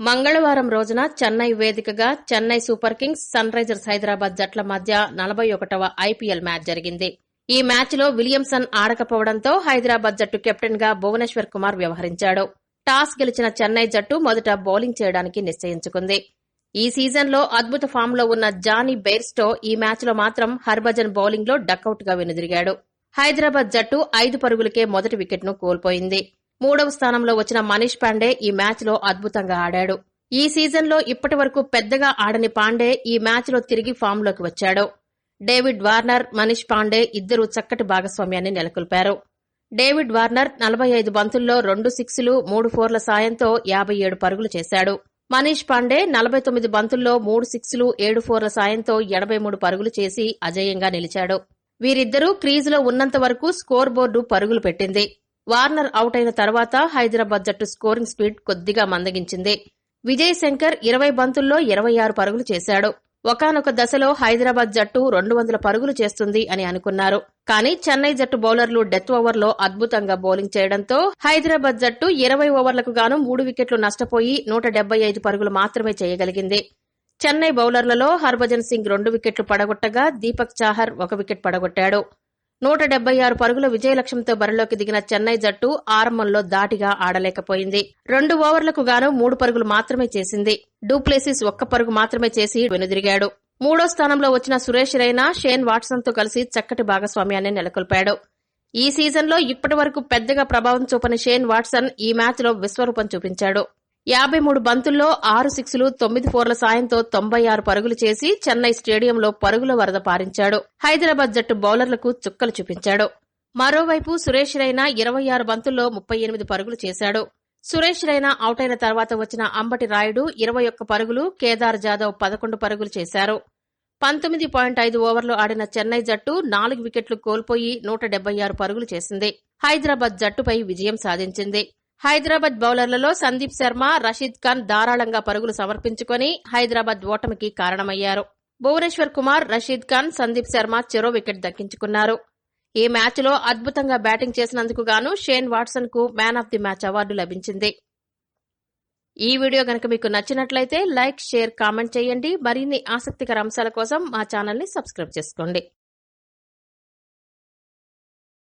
మంగళవారం రోజున చెన్నై వేదికగా Chennai super kings sunrisers Hyderabad జట్ల మధ్య నలభై ఒకటవ ఐపీఎల్ మ్యాచ్ జరిగింది. ఈ మ్యాచ్లో విలియమ్సన్ ఆడకపోవడంతో హైదరాబాద్ జట్టు కెప్టెన్గా భువనేశ్వర్ కుమార్ వ్యవహరించాడు. టాస్ గెలిచిన చెన్నై జట్టు మొదట బౌలింగ్ చేయడానికి నిశ్చయించుకుంది. ఈ సీజన్లో అద్భుత ఫామ్లో ఉన్న జానీ బెయిర్స్టో ఈ మ్యాచ్లో మాత్రం హర్భజన్ బౌలింగ్లో డకౌట్గా వెనుదిరిగాడు. హైదరాబాద్ జట్టు ఐదు పరుగులకే మొదటి వికెట్ను కోల్పోయింది. మూడవ స్థానంలో వచ్చిన మనీష్ పాండే ఈ మ్యాచ్లో అద్భుతంగా ఆడాడు. ఈ సీజన్లో ఇప్పటి వరకు పెద్దగా ఆడని పాండే ఈ మ్యాచ్లో తిరిగి ఫామ్లోకి వచ్చాడు. డేవిడ్ వార్నర్ మనీష్ పాండే ఇద్దరు చక్కటి భాగస్వామ్యాన్ని నెలకొల్పారు. డేవిడ్ వార్నర్ నలభై ఐదు బంతుల్లో రెండు సిక్స్లు మూడు ఫోర్ల సాయంతో యాభై ఏడు పరుగులు చేశాడు. మనీష్ పాండే నలభై తొమ్మిది బంతుల్లో మూడు సిక్స్లు ఏడు ఫోర్ల సాయంతో ఎనభై మూడు పరుగులు చేసి అజేయంగా నిలిచాడు. వీరిద్దరూ క్రీజులో ఉన్నంత వరకు స్కోర్ బోర్డు పరుగులు పెట్టింది. వార్నర్ అవుట్ అయిన తర్వాత హైదరాబాద్ జట్టు స్కోరింగ్ స్పీడ్ కొద్దిగా మందగించింది. విజయ్ శంకర్ ఇరవై బంతుల్లో ఇరవై ఆరు పరుగులు చేశాడు. ఒకనొక దశలో హైదరాబాద్ జట్టు రెండు వందల పరుగులు చేస్తుంది అని అనుకున్నారు. కానీ చెన్నై జట్టు బౌలర్లు డెత్ ఓవర్లో అద్భుతంగా బౌలింగ్ చేయడంతో హైదరాబాద్ జట్టు ఇరవై ఓవర్లకు గాను మూడు వికెట్లు నష్టపోయి నూట డెబ్బై ఐదు పరుగులు మాత్రమే చేయగలిగింది. చెన్నై బౌలర్లలో హర్భజన్ సింగ్ రెండు వికెట్లు పడగొట్టగా దీపక్ చాహర్ ఒక వికెట్ పడగొట్టాడు. నూట డెబ్బై ఆరు పరుగుల విజయలక్ష్యంతో బరిలోకి దిగిన చెన్నై జట్టు ఆరంభంలో దాటిగా ఆడలేకపోయింది. రెండు ఓవర్లకు గాను మూడు పరుగులు మాత్రమే చేసింది. డూప్లేసిస్ ఒక్క పరుగు మాత్రమే చేసి వెనుదిరిగాడు. మూడో స్థానంలో వచ్చిన సురేష్ రైనా షేన్ వాట్సన్తో కలిసి చక్కటి భాగస్వామ్యాన్ని నెలకొల్పాడు. ఈ సీజన్లో ఇప్పటి వరకు పెద్దగా ప్రభావం చూపని షేన్ వాట్సన్ ఈ మ్యాచ్లో విశ్వరూపం చూపించాడు. యాభై మూడు బంతుల్లో ఆరు సిక్స్లు తొమ్మిది ఫోర్ల సాయంతో తొంభై ఆరు పరుగులు చేసి చెన్నై స్టేడియంలో పరుగుల వరద పారించాడు. హైదరాబాద్ జట్టు బౌలర్లకు చుక్కలు చూపించాడు. మరోవైపు సురేష్ రైనా ఇరవై ఆరు బంతుల్లో ముప్పై ఎనిమిది పరుగులు చేశాడు. సురేష్ రైనా అవుట్ అయిన తర్వాత వచ్చిన అంబటి రాయుడు ఇరవై ఒక్క పరుగులు కేదార్ జాదవ్ పదకొండు పరుగులు చేశారు. పంతొమ్మిది పాయింట్ ఐదు ఓవర్లు ఆడిన చెన్నై జట్టు నాలుగు వికెట్లు కోల్పోయి నూట డెబ్బై ఆరు పరుగులు చేసింది. హైదరాబాద్ జట్టుపై విజయం సాధించింది. హైదరాబాద్ బౌలర్లలో సందీప్ శర్మ రషీద్ ఖాన్ ధారాళంగా పరుగులు సమర్పించుకొని హైదరాబాద్ ఓటమికి కారణమయ్యారు. భువనేశ్వర్ కుమార్ రషీద్ ఖాన్ సందీప్ శర్మ చెరో వికెట్ దక్కించుకున్నారు. ఈ మ్యాచ్లో అద్భుతంగా బ్యాటింగ్ చేసినందుకు గాను Shane వాట్సన్కు man of the match award లభించింది. ఈ వీడియో గనక మీకు నచ్చినట్లయితే లైక్ షేర్ కామెంట్ చేయండి. మరిన్ని ఆసక్తికర అంశాల కోసం మా ఛానల్ని సబ్స్క్రైబ్ చేసుకోండి.